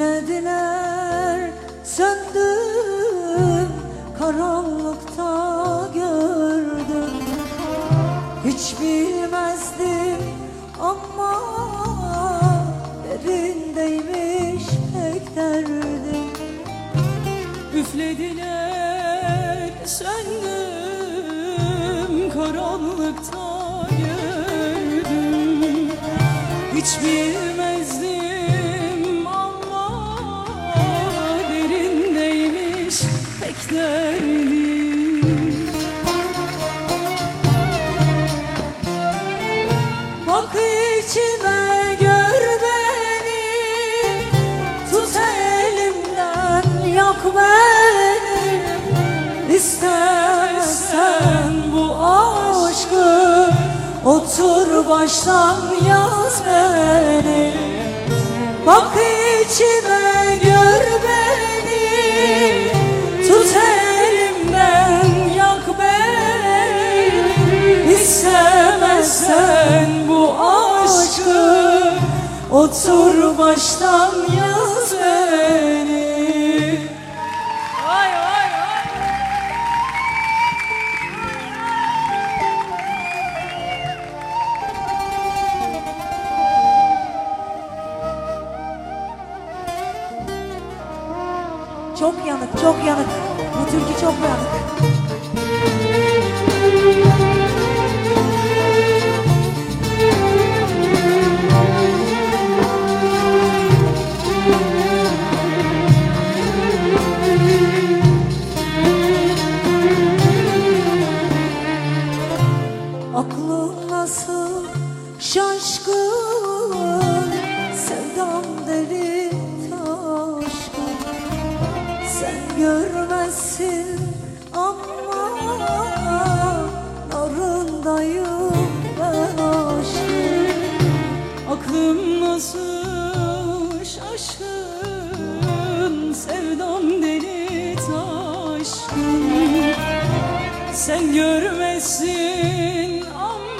Üflediler söndüm karanlıkta gördüm. Hiç bilmezdim ama derindeymiş pek derdim. Üflediler söndüm karanlıkta gördüm. Hiç bilmezdim İstersen bu aşkı Otur baştan yaz beni. Bak içime gör beni beni İstemezsen bu aşkı Otur baştan yaz beni Vay vay vay Çok yanık, çok yanık. Bu türkü çok yanık. Sen görmezsin ama Narındayım ben aşkın Aklım nasıl şaşkın Sevdam deli taşkın. Sen görmezsin ama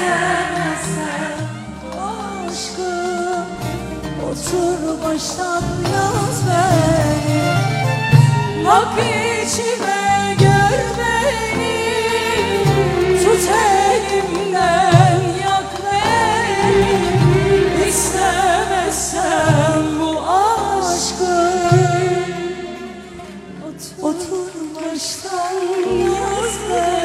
istemezsen aşkım Otur baştan yaz beni. Hak içime gör Tut elimden yak beni. İstemezsen bu aşkı Otur, baştan yaz beni.